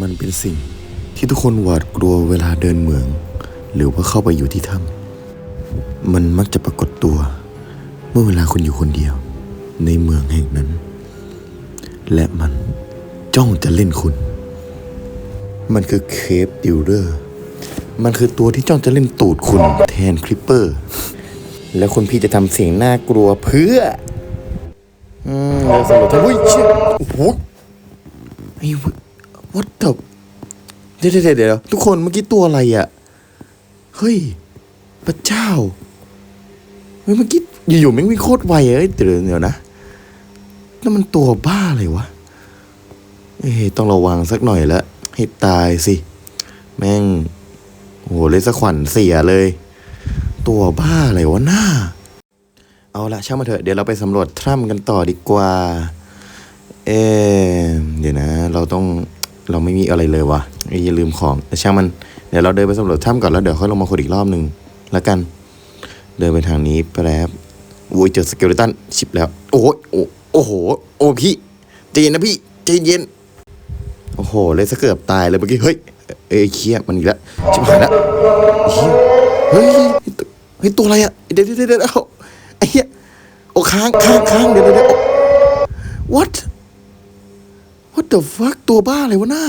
มันเป็นสิ่งที่ทุกคนหวาดกลัวเวลาเดินเมือง หรือว่าเข้าไปอยู่ที่ถ้ำมันมักจะปรากฏตัว เมื่อเวลาคุณอยู่คนเดียว ในเมืองแห่งนั้น และมันจ้องจะเล่นคุณ มันคือเคปดิลเลอร์ มันคือตัวที่จ้องจะเล่นตูดคุณแทนคลิปเปอร์ แล้วคุณพี่จะทำเสียงน่ากลัวเพื่ออืมเราสำรวจทั้งอุ้ยเชี่ยโอ้โหไอ้ วัดกับเดี๋ยวเดี๋ยวเดี๋ยวทุกคนเมื่อกี้ตัวอะไรอะ่ะ เฮ้ย พระเจ้าเฮ้ยเมื่อกี้อยู่ๆแม่งวิ่งโคตรไวอะเอ้ยเดี๋ยวเดี๋ยวนะนั่นมันตัวบ้าเลยวะ เอ้ยต้องระวังสักหน่อยละให้ตายสิ แม่ง โอ้โหเลยสะขวัญเสียเลย ตัวบ้าอะไรวะหน้า เอาละช่างมาเถอะ เดี๋ยวเราไปสำรวจถ้ำกันต่อดีกว่า เอเดี๋ยวนะ เราต้อง เราไม่มีอะไรเลยวะเอ้ยอย่าลืมของแต่ช่างมันเดี๋ยวเราเดินไปสำรวจถ้ำก่อนแล้วเดี๋ยวค่อยลงมาขุดอีกรอบหนึ่งแล้วกัน เดินไปทางนี้แป๊บอุ้ยเจอสเกลตันชิบแล้ว โอ้โหโอ้โอ้โห โอ้พี่ใจเย็นนะพี่ใจเย็นโอ้โหเลยสะเกือบตายเลยเมื่อกี้เฮ้ยเอ้เคียมันอีกแล้วชิบหายล้วเฮ้ยเฮ้ยตัวอะไรอะเดี๋ยวเดี๋ยวเดี๋ยวเดี๋ยวไอ้เหี้ยโอ้ค้างค้างค้างเดี๋ยวเดี๋ยว the fuck ตัวบ้าเลยวะหน้า